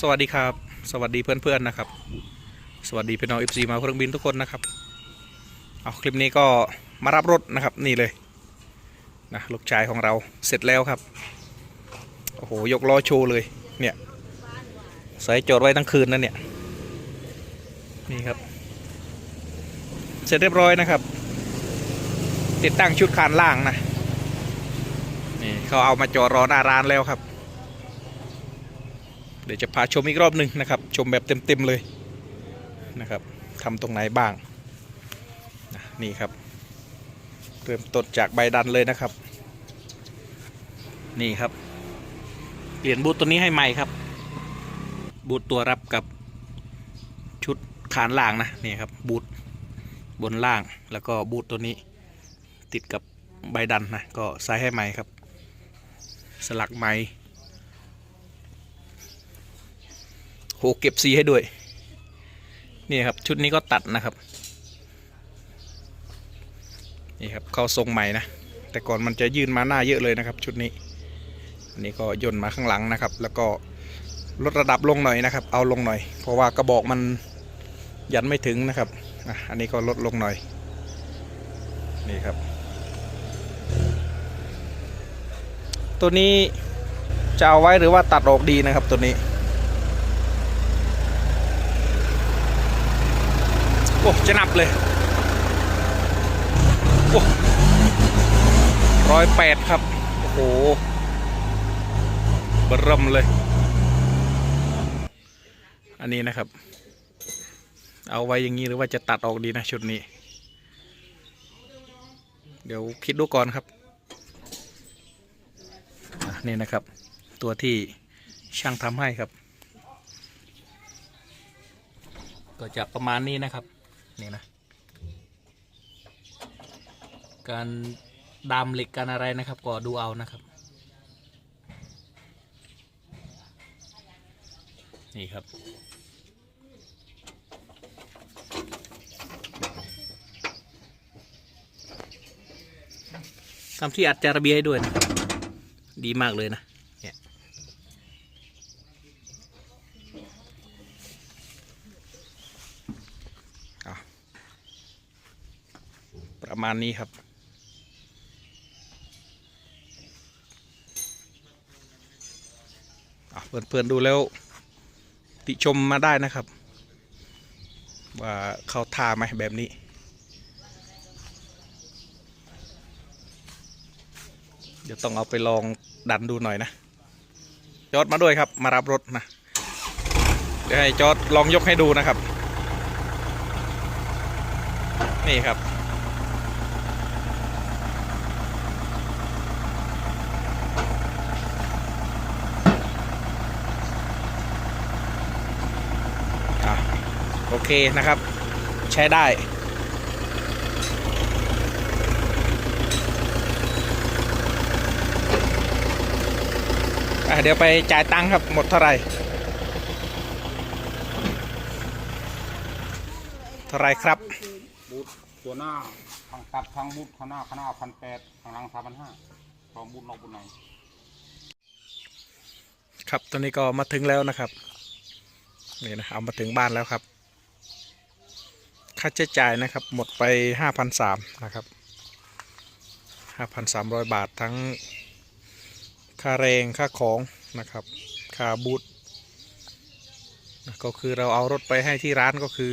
สวัสดีครับ สวัสดีเพื่อนๆนะครับ สวัสดีพี่น้องเอฟซีมาเครื่องบินทุกคนนะครับเอาคลิปนี้ก็มารับรถนะครับนี่เลยนะลูกชายของเราเสร็จแล้วครับโอ้โหยกล้อโชว์เลยเนี่ยใส่จอดไว้ทั้งคืนนั่นเนี่ยนี่ครับ เสร็จเรียบร้อยนะครับ ติดตั้งชุดคานล่างนะนี่เขาเอามาจอดรอหน้าร้านแล้วครับ เดี๋ยวจะพาชมอีกรอบหนึ่งนะครับ ชมแบบเต็มๆเลยนะครับทำตรงไหนบ้างนี่ครับ เริ่มต้นจากใบดันเลยนะครับ นี่ครับ เปลี่ยนบูทตัวนี้ให้ใหม่ครับ บูทตัวรับกับชุดคานล่างนะนี่ครับบูทบนล่างแล้วก็บูทตัวนี้ ติดกับใบดันนะก็ใส่ให้ใหม่ครับ สลักไม้ โหเก็บสีให้ด้วย นี่ครับชุดนี้ก็ตัดนะครับ นี่ครับเข้าทรงใหม่นะ แต่ก่อนมันจะยื่นมาหน้าเยอะเลยนะครับ ชุดนี้ อันนี้ก็ย่นมาข้างหลังนะครับ แล้วก็ลดระดับลงหน่อยนะครับ เอาลงหน่อย เพราะว่ากระบอกมันยันไม่ถึงนะครับอันนี้ก็ลดลงหน่อย นี่ครับ ตัวนี้จะเอาไว้หรือว่าตัดออกดีนะครับตัวนี้ โอ้จะนับเลยโอ้ร้อยแปดครับ โอ้โหบรมเลย อันนี้นะครับ เอาไว้อย่างนี้หรือว่าจะตัดออกดีนะชุดนี้ เดี๋ยวคิดดูก่อนครับนี่นะครับ ตัวที่ช่างทำให้ครับ ก็จะประมาณนี้นะครับ นี่นะ การดามเหล็กการอะไรนะครับ ก็ดูเอานะครับนี่ครับ ทำที่อัดจาระเบียให้ด้วยนะดีมากเลยนะเนี่ยเอา ประมาณนี้ครับ เพื่อนๆดูแล้ว ติชมมาได้นะครับ ว่าเขาทาไหมแบบนี้เดี๋ยวต้องเอาไปลองดันดูหน่อยนะ จอดมาด้วยครับ มารับรถนะ เดี๋ยวให้จอดลองยกให้ดูนะครับ นี่ครับ อะโอ เคนะครับ ใช้ได้อะเดี๋ยวไปจ่ายตังค์ครับ หมดเท่าไหร่ เท่าไหรครับ บูทตัวหน้าทางตัดทางบูทข้างหน้าข้างหน้าพันแปดข้างหลังสามพันห้าพร้อมบูทนอกบูทในครับตอนนี้ก็มาถึงแล้วนะครับ นี่นะเอามาถึงบ้านแล้วครับ ค่าใช้จ่ายนะครับ หมดไปห้าพันะครับห้าพันสามร้อยบาททั้ง ค่าแรงค่าของนะครับ ค่าบูธนะก็คือเราเอารถไปให้ที่ร้านก็คือ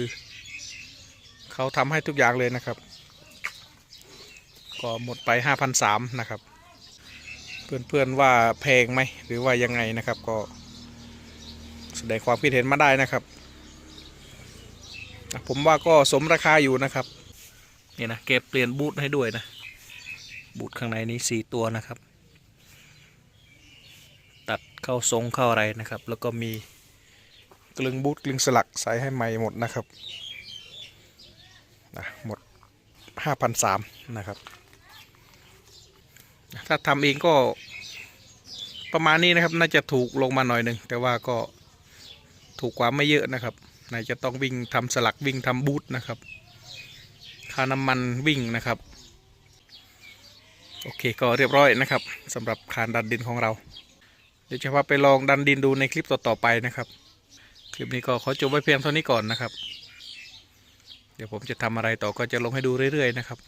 เขาทำให้ทุกอย่างเลยนะครับ ก็หมดไปห้าพันะครับ เพื่อนๆว่าแพงไหมหรือว่ายังไงนะครับ ก็แสดงความคิดเห็นมาได้นะครับ ผมว่าก็สมราคาอยู่นะครับนี่นะเก็บเปลี่ยนบูทให้ด้วยนะ บูทข้างในนี้สี่ตัวนะครับ ตัดเข้าทรงเข้าอะไรนะครับ แล้วก็มีกลึงบูทกลึงสลักใส่ให้ใหม่หมดนะครับนะหมดห้าพันสามนะครับ ถ้าทำเองก็ประมาณนี้นะครับ น่าจะถูกลงมาหน่อยหนึ่งแต่ว่าก็ถูกกว่าไม่เยอะนะครับ น่าจะต้องวิ่งทำสลักวิ่งทำบูทนะครับ ค่าน้ำมันวิ่งนะครับ โอเคก็เรียบร้อยนะครับสำหรับคานดันดินของเรา เดี๋ยวจะพาไปลองดันดินดูในคลิปต่อๆไปนะครับ คลิปนี้ก็ขอจบไว้เพียงเท่านี้ก่อนนะครับ เดี๋ยวผมจะทำอะไรต่อก็จะลงให้ดูเรื่อยๆนะครับ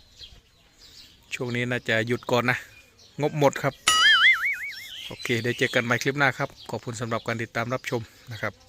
ช่วงนี้น่าจะหยุดก่อนนะ งบหมดครับโอเคเดี๋ยวเจอกันใหม่คลิปหน้าครับ ขอบคุณสำหรับการติดตามรับชมนะครับ